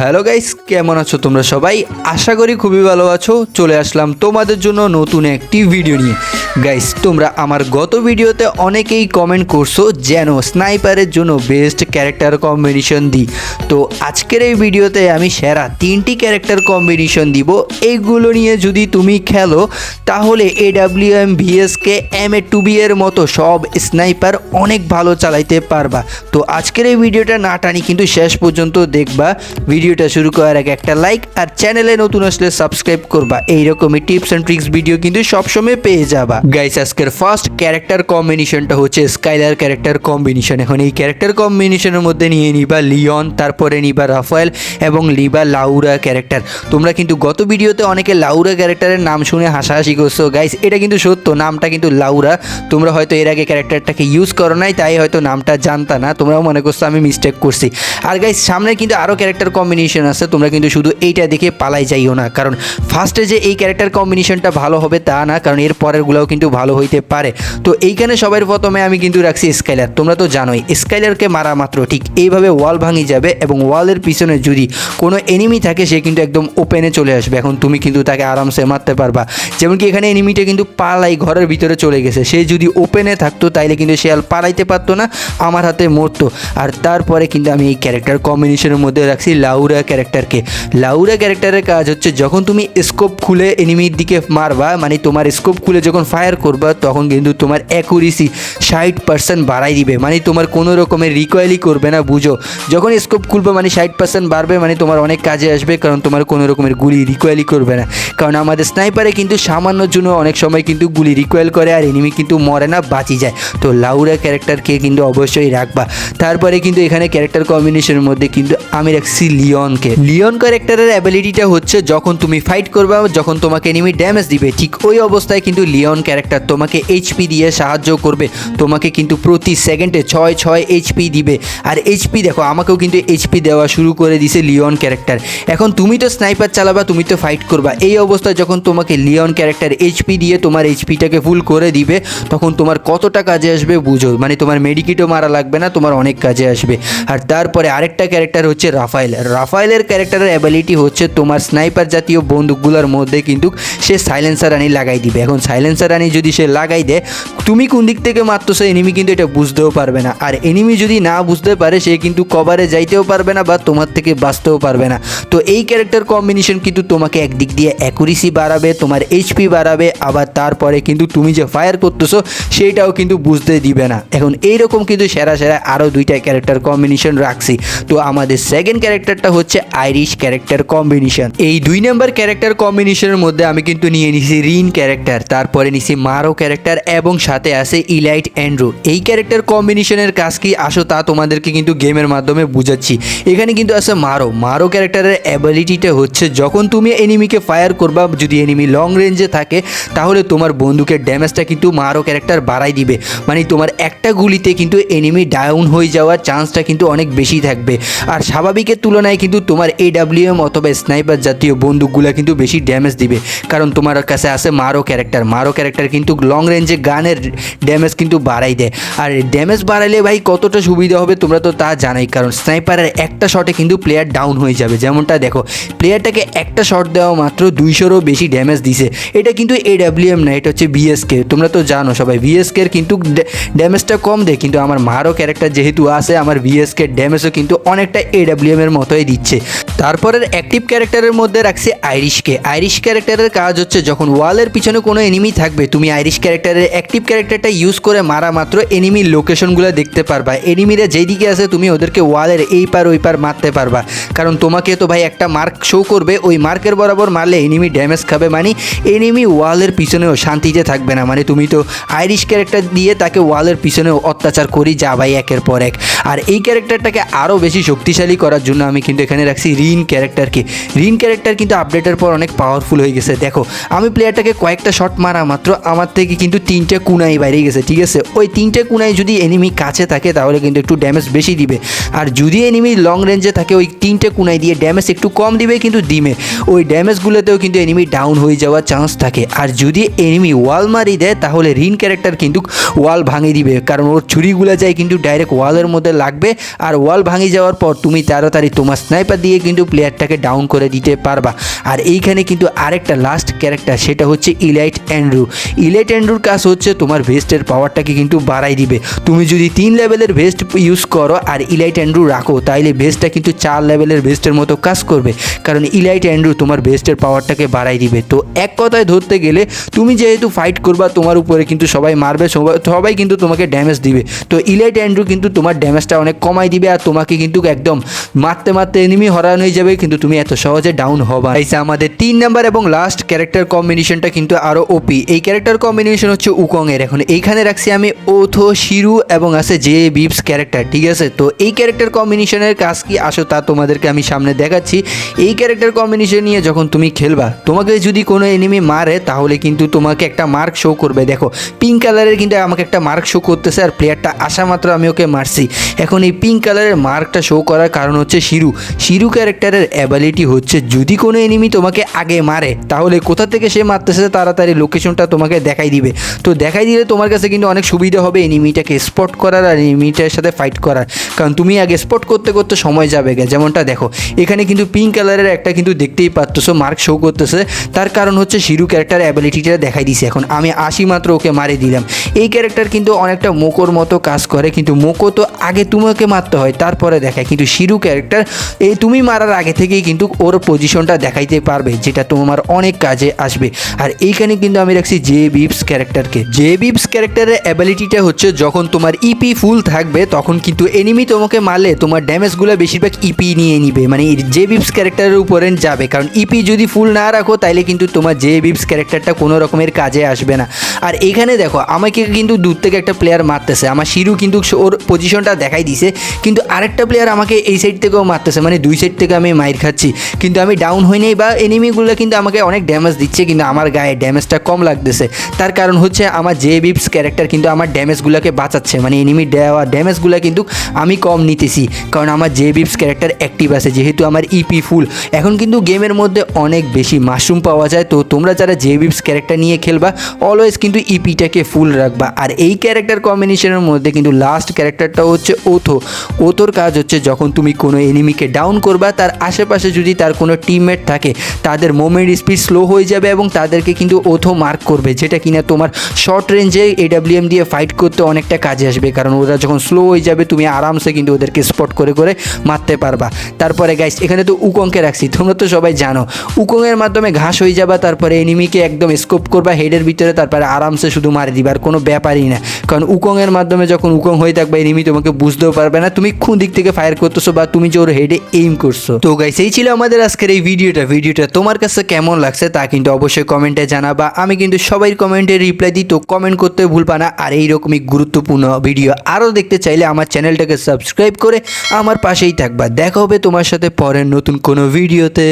Hello guys, কেমন আছো তোমরা সবাই? আশা করি খুবই ভালো আছো। চলে আসলাম তোমাদের জন্য নতুন একটি ভিডিও নিয়ে। গাইস, তোমরা আমার গত ভিডিওতে অনেকেই কমেন্ট করছ যেন স্নাইপারের জন্য বেস্ট ক্যারেক্টার কম্বিনেশন দিই তো আজকের এই ভিডিওতে আমি সেরা তিনটি ক্যারেক্টার কম্বিনেশন দিব। এইগুলো নিয়ে যদি তুমি খেলো, তাহলে A W M VSK M A two B এর মতো সব স্নাইপার অনেক ভালো চালাইতে পারবা। তো আজকের এই ভিডিওটা না টানি কিন্তু শেষ পর্যন্ত দেখবা। ভিডিওটা শুরু করার আগে একটা লাইক আর চ্যানেলে নতুন আসলে সাবস্ক্রাইব করবা। এইরকমই টিপস অ্যান্ড ট্রিক্স ভিডিও কিন্তু সবসময় পেয়ে যাবা। গাইস আজকের ফার্স্ট ক্যারেক্টার কম্বিনেশনটা হচ্ছে স্কাইলার ক্যারেক্টার কম্বিনেশন এখন এই ক্যারেক্টার কম্বিনেশনের মধ্যে নিয়ে নিবা লিওন তারপরে নিবা রাফায়েল এবং লিবা লাউরা ক্যারেক্টার তোমরা কিন্তু গত ভিডিওতে অনেকে লাউরা ক্যারেক্টারের নাম শুনে হাসাহাসি করছ। গাইস এটা কিন্তু সত্য, নামটা কিন্তু লাউরা তোমরা হয়তো এর আগে ক্যারেক্টারটাকে ইউজ করো নাই, তাই হয়তো নামটা জানতা না। তোমরাও মনে করছ আমি মিস্টেক করছি। আর গাইস সামনে কিন্তু আরও ক্যারেক্টার কম্বিনেশন আছে, তোমরা কিন্তু শুধু এইটা দেখে পালাই যাইও না। কারণ ফার্স্টে যে এই ক্যারেক্টার কম্বিনেশনটা ভালো হবে তা না, কারণ এর পরেরগুলোও কিন্তু ভালো হইতে পারে। তো এইখানে সবার প্রথমে আমি কিন্তু রাখছি স্কাইলার তোমরা তো জানোই স্কাইলারকে মারা মাত্র, ঠিক এইভাবে ওয়াল ভাঙি যাবে এবং ওয়ালের পিছনে যদি কোনো এনিমি থাকে, সে কিন্তু একদম ওপেনে চলে আসবে। এখন তুমি কিন্তু তাকে আরামসে মারতে পারবা। যেমন কি এখানে এনিমিটা কিন্তু পালাই ঘরের ভিতরে চলে গেছে। সে যদি ওপেনে থাকতো, তাইলে কিন্তু সে আর পালাইতে পারতো না, আমার হাতে মরতো। আর তারপরে কিন্তু আমি এই ক্যারেক্টার কম্বিনেশনের মধ্যে রাখছি লাউরা ক্যারেক্টারকে। লাউরা ক্যারেক্টারের কাজ হচ্ছে যখন তুমি স্কোপ খুলে এনিমির দিকে মারবা মানে তোমার স্কোপ খুলে যখন ফায়ার করবা, তখন কিন্তু তোমার অ্যাকুরেসি ষাট পার্সেন্ট বাড়াই দিবে। মানে তোমার কোনো রকমের রিকয়েলই করবে না, বুঝো? যখন স্কোপ খুলবে মানে ষাট পার্সেন্ট বাড়বে মানে তোমার অনেক কাজে আসবে, কারণ তোমার কোনো রকমের গুলি রিকয়েলই করবে না। কারণ আমাদের স্নাইপারে কিন্তু সামান্যর জন্য অনেক সময় কিন্তু গুলি রিকয়েল করে আর এনিমি কিন্তু মরে না, বাঁচি যায়। তো লাউরা ক্যারেক্টারকে কিন্তু অবশ্যই রাখবা। তারপরে কিন্তু এখানে ক্যারেক্টার কম্বিনেশনের মধ্যে কিন্তু আমি রাখছি লিওনকে। লিওন ক্যারেক্টারের অ্যাবিলিটিটা হচ্ছে যখন তুমি ফাইট করবে, যখন তোমাকে এনিমি ড্যামেজ দিবে, ঠিক ওই অবস্থায় কিন্তু লিওন ক্যারেক্টার তোমাকে এইচপি দিয়ে সাহায্য করবে। তোমাকে কিন্তু প্রতি সেকেন্ডে ছয় ছয় এইচপি দিবে। আর এইচপি দেখো, আমাকেও কিন্তু এইচপি দেওয়া শুরু করে দিছে লিওন ক্যারেক্টার এখন তুমি তো স্নাইপার চালাবা, তুমি তো ফাইট করবা। এই অবস্থায় যখন তোমাকে লিওন ক্যারেক্টার এইচপি দিয়ে তোমার এইচপিটাকে ফুল করে দিবে, তখন তোমার কতটা কাজে আসবে বুঝো। মানে তোমার মেডিকিটও মারা লাগবে না, তোমার অনেক কাজে আসবে। আর তারপরে আরেকটা ক্যারেক্টার হচ্ছে রাফায়েল রাফায়েলের ক্যারেক্টারের অ্যাবিলিটি হচ্ছে তোমার স্নাইপার জাতীয় বন্দুকগুলোর মধ্যে কিন্তু সে সাইলেন্সার আনি লাগাই দিবে। এখন সাইলেন্সার আনি যদি সে লাগাই দেয়, তুমি কোন দিক থেকে মারতেছো এনিমি কিন্তু এটা বুঝতেও পারবে না। আর এনিমি যদি না বুঝতে পারে, সে কিন্তু কভারে যাইতেও পারবে না বা তোমার থেকে বাঁচতেও পারবে না। তো এই ক্যারেক্টার কম্বিনেশন কিন্তু তোমাকে একদিক দিয়ে অ্যাকুরেসি বাড়াবে, তোমার এইচপি বাড়াবে, আবার তারপরে কিন্তু তুমি যে ফায়ার করতেছো সেইটাও কিন্তু বুঝতে দিবে না। এখন এইরকম কিন্তু সেরা সেরা আরও দুইটা ক্যারেক্টার কম্বিনেশন রাখছি। তো আমাদের সেকেন্ড ক্যারেক্টারটা হচ্ছে আইরিশ ক্যারেক্টার কম্বিনেশন এই দুই নাম্বার ক্যারেক্টার কম্বিনেশনের মধ্যে আমি কিন্তু নিয়ে নিছি রিন ক্যারেক্টার তারপরে নিছি মারো ক্যারেক্টার এবং সাথে আছে ইলাইট অ্যান্ড্রু এই ক্যারেক্টার কম্বিনেশনের কাজ কি আসো তা তোমাদেরকে কিন্তু গেমের মাধ্যমে বুঝাচ্ছি। এখানে কিন্তু আছে মারো মারো ক্যারেক্টারের অ্যাবিলিটিটা হচ্ছে যখন তুমি এনিমিকে ফায়ার করবা, যদি এনিমি লং রেঞ্জে থাকে, তাহলে তোমার বন্দুকের ড্যামেজটা কিন্তু মারো ক্যারেক্টার বাড়াই দিবে। মানে তোমার একটা গুলিতে কিন্তু এনিমি ডাউন হয়ে যাওয়ার চান্সটা কিন্তু অনেক বেশি থাকবে। আর স্বাভাবিকের তুলনায় কিন্তু তোমার এডাব্লিউএম অথবা স্নাইপার জাতীয় বন্দুকগুলো কিন্তু বেশি ড্যামেজ দিবে। কারণ তোমার কাছে আছে মারো ক্যারেক্টার মারো ক্যারেক্টার কিন্তু লং রেঞ্জে গানের ড্যামেজ কিন্তু বাড়াই দেয়। আর ড্যামেজ বাড়াইলে ভাই, কতটা সুবিধা হবে তোমরা তো তা জানাই। কারণ স্নাইপারের একটা শটে কিন্তু প্লেয়ার ডাউন হয়ে যাবে। যেমনটা দেখো প্লেয়ারটাকে একটা শট দেওয়া মাত্র দুইশোরও বেশি ড্যামেজ দিছে। এটা কিন্তু এডাব্লিউএম না, এটা হচ্ছে বিএসকে তোমরা তো জানো সবাই বিএসকে কিন্তু ড্যামেজটা কম দেয়। কিন্তু আমার মারো ক্যারেক্টার যেহেতু আছে, আমার বিএসকে ড্যামেজও কিন্তু অনেকটা এডাব্লিউএম এর মতোই দিচ্ছে। তারপরের অ্যাক্টিভ ক্যারেক্টারের মধ্যে রাখছি আইরিশকে। আইরিশ ক্যারেক্টারের কাজ হচ্ছে যখন ওয়ালের পিছনে কোনো এনিমি থাকবে, তুমি আইরিশ ক্যারেক্টারের অ্যাক্টিভ ক্যারেক্টারটা ইউজ করে মারা মাত্র এনিমির লোকেশনগুলো দেখতে পারবা। এনিমিরা যেদিকে আছে, তুমি ওদেরকে ওয়ালের এই পার, ওই পার মারতে পারবা। কারণ তোমাকে তো ভাই একটা মার্ক শো করবে, ওই মার্কের বরাবর মারলে এনিমি ড্যামেজ খাবে। মানে এনিমি ওয়ালের পিছনেও শান্তিতে থাকবে না। মানে তুমি তো আইরিশ ক্যারেক্টার দিয়ে তাকে ওয়ালের পিছনেও অত্যাচার করি যা ভাই একের পর এক। আর এই ক্যারেক্টারটাকে আরও বেশি শক্তিশালী করার জন্য আমি কিন্তু এখানে রাখছি রিন ক্যারেক্টারকে রিন ক্যারেক্টার কিন্তু আপডেটের পর অনেক পাওয়ারফুল হয়ে গেছে। দেখো, আমি প্লেয়ারটাকে কয়েকটা শট মারা মাত্র, আমার থেকে কিন্তু তিনটে কুনাই বাইরে গেছে, ঠিক আছে? ওই তিনটে কুনাই যদি এনিমি কাছে থাকে, তাহলে কিন্তু একটু ড্যামেজ বেশি দিবে। আর যদি এনিমি লং রেঞ্জে থাকে, ওই তিনটে কুনাই দিয়ে ড্যামেজ একটু কম দিবে কিন্তু দিবে ওই ড্যামেজগুলোতেও কিন্তু এনিমি ডাউন হয়ে যাওয়ার চান্স থাকে। আর যদি এনিমি ওয়াল মারি দেয়, তাহলে রিন ক্যারেক্টার কিন্তু ওয়াল ভাঙিয়ে দিবে। কারণ ওর ছুরিগুলো যায় কিন্তু ডাইরেক্ট ওয়ালের মধ্যে লাগবে। আর ওয়াল ভাঙি যাওয়ার পর তুমি তাড়াতাড়ি তোমার স্নাইপার দিয়ে কিন্তু প্লেয়ারটাকে ডাউন করে দিতে পারবা। আর এইখানে কিন্তু আরেকটা লাস্ট ক্যারেক্টার সেটা হচ্ছে ইলাইট অ্যান্ড্রু ইলাইট অ্যান্ড্রুর কাজ হচ্ছে তোমার ভেস্টের পাওয়ারটাকে কিন্তু বাড়াই দিবে। তুমি যদি তিন লেভেলের ভেস্ট ইউজ করো আর ইলাইট অ্যান্ড্রু রাখো, তাইলে ভেস্টটা কিন্তু চার লেভেলের ভেস্টের মতো কাজ করবে। কারণ ইলাইট অ্যান্ড্রু তোমার ভেস্টের পাওয়ারটাকে বাড়াই দিবে। তো এক কথায় ধরতে গেলে তুমি যেহেতু ফাইট করবা, তোমার উপরে কিন্তু সবাই মারবে সবাই কিন্তু তোমাকে ড্যামেজ দিবে। তো ইলাইট অ্যান্ড্রু কিন্তু তোমার ড্যামেজটা অনেক কমাই দিবে আর তোমাকে কিন্তু একদম মারতে মারতে এনিমি হরান হয়ে যাবে, কিন্তু তুমি এত সহজে ডাউন হবা। এইসে আমাদের তিন নাম্বার এবং লাস্ট ক্যারেক্টার কম্বিনেশনটা কিন্তু আরও ওপি এই ক্যারেক্টার কম্বিনেশন হচ্ছে উকংয়ের। এখন এইখানে রাখছি আমি ওথো, শিরু এবং আছে জে বিপস ক্যারেক্টার ঠিক আছে? তো এই ক্যারেক্টার কম্বিনেশনের কাজ কি? আসো তা তোমাদেরকে আমি সামনে দেখাচ্ছি। এই ক্যারেক্টার কম্বিনেশন নিয়ে যখন তুমি খেলবা, তোমাকে যদি কোনো এনিমি মারে, তাহলে কিন্তু তোমাকে একটা মার্ক শো করবে। দেখো পিঙ্ক কালারের কিন্তু আমাকে একটা মার্ক শো করতেছে আর প্লেয়ারটা আসা মাত্র আমি ওকে মারছি। এখন এই পিঙ্ক কালারের মার্কটা শো করার কারণ হচ্ছে শিরু। শিরু ক্যারেক্টারের অ্যাবিলিটি হচ্ছে যদি কোনো এনিমি তোমাকে আগে মারে, তাহলে কোথা থেকে সে মারতেছে তাড়াতাড়ি লোকেশনটা তোমাকে দেখাই দিবে। তো দেখাই দিলে তোমার কাছে কিন্তু অনেক সুবিধা হবে এনিমিটাকে স্পট করার আর এনিমিটার সাথে ফাইট করার। কারণ তুমি আগে স্পট করতে করতে সময় যাবে গে, যেমনটা দেখো, এখানে কিন্তু পিঙ্ক কালারের একটা কিন্তু দেখতেই পারতেছো মার্ক শো করতেছে। তার কারণ হচ্ছে শিরু ক্যারেক্টার অ্যাবিলিটিটা দেখাই দিছে এখন। আমি আসি মাত্র ওকে মারে দিলাম। এই ক্যারেক্টার কিন্তু অনেকটা মোকোর মতো কাজ করে, কিন্তু মোকো তো আগে তোমাকে মারতে হয়, তারপরে দেখায়। কিন্তু শিরু ক্যারেক্টার এই তুমি মারার আগে থেকেই কিন্তু ওর পজিশনটা দেখাইতে পারবে, যেটা তোমার অনেক কাজে আসবে। আর এইখানে কিন্তু আমি রাখছি জে বিপস ক্যারেক্টারকে জে বিপস ক্যারেক্টারের অ্যাবিলিটিটা হচ্ছে, যখন তোমার ইপি ফুল থাকবে, তখন কিন্তু এনিমি তোমাকে মারলে তোমার ড্যামেজগুলো বেশিরভাগ ইপি নিয়ে নিবে। মানে জে বিপস ক্যারেক্টারের উপরে যাবে। কারণ ইপি যদি ফুল না রাখো, তাইলে কিন্তু তোমার জে বিপস ক্যারেক্টারটা কোনো রকমের কাজে আসবে না। আর এখানে দেখো, আমাকে কিন্তু দূর থেকে একটা প্লেয়ার মারতেছে। আমার শিরু কিন্তু ওর পজিশনটা দেখাই দিছে। কিন্তু আরেকটা প্লেয়ার আমাকে এই সাইড থেকেও মারতেছে মানে দুই সাইড থেকে আমি মাইর খাচ্ছি। কিন্তু আমি ডাউন হই নাই বা এনিমিগুলো কিন্তু আমাকে অনেক ড্যামেজ দিচ্ছে, কিন্তু আমার গায়ে ড্যামেজটা কম লাগতেছে। তার কারণ হচ্ছে আমার জে বিপস ক্যারেক্টার কিন্তু আমার ড্যামেজগুলোকে বাঁচাচ্ছে মানে এনিমি দেওয়া ড্যামেজগুলো কিন্তু আমি কম নিতেছি। কারণ আমার জে বিপস ক্যারেক্টার অ্যাক্টিভ আছে, যেহেতু আমার ইপি ফুল এখন কিন্তু গেমের মধ্যে অনেক বেশি মাশরুম পাওয়া যায়, তো তোমরা যারা জে বিপস ক্যারেক্টার নিয়ে খেলবা অলওয়েজ কিন্তু ইপিটাকে ফুল রাখবা। আর এই ক্যারেক্টার কম্বিনেশনের মধ্যে কিন্তু লাস্ট ক্যারেক্টারটা হচ্ছে ওথো ওথোর কাজ হচ্ছে যখন তুমি কোনো এনিমিকে ডাউন করবা, তার আশেপাশে যদি তার কোনো টিমমেট থাকে, তাদের মোমেন্ট স্পিড স্লো হয়ে যাবে এবং তাদেরকে কিন্তু ওথো মার্ক করবে, যেটা কিনা তোমার শর্ট রেঞ্জে এডাব্লিউএম দিয়ে ফাইট করতে অনেকটা কাজে আসবে, কারণ ওরা যখন স্লো হয়ে যাবে, তুমি আরামসে কিন্তু ওদেরকে স্পট করে করে মারতে পারবা। তারপরে গাইস এখানে তো উকংকে রাখছি, তোমরা তো সবাই জানো। উকংয়ের মাধ্যমে ঘাস হয়ে যাবা, তারপরে এনিমিকে একদম স্কোপ করবা হেডের ভিতরে, তারপরে আরামসে শুধু মারি দিবা কোনো ব্যাপারই না। কারণ উকংয়ের মাধ্যমে যখন উকং হয়ে থাকবে এনিমি তোমাকে বুঝতেও পারবে না, তুমি কোন দিক থেকে ফায়ার করতেছো বা তুমি যে ওর হেডে এইম করছ। তো গাইস এই ছিল আমাদের আজকের এই ভিডিওটা ভিডিওটা তোমার কাছে কেমন লাগছে তা কিন্তু অবশ্যই কমেন্টে জানাবা। আমি কিন্তু সবাই কমেন্টে রিপ্লাই দিই, তো কমেন্ট করতে ভুলবা না। আর এইরকমই গুরুত্বপূর্ণ ভিডিও আরও দেখতে চাইলে আমার চ্যানেলটাকে সাবস্ক্রাইব করে আমার পাশেই থাকবা। দেখা হবে তোমার সাথে পরের নতুন কোনো ভিডিওতে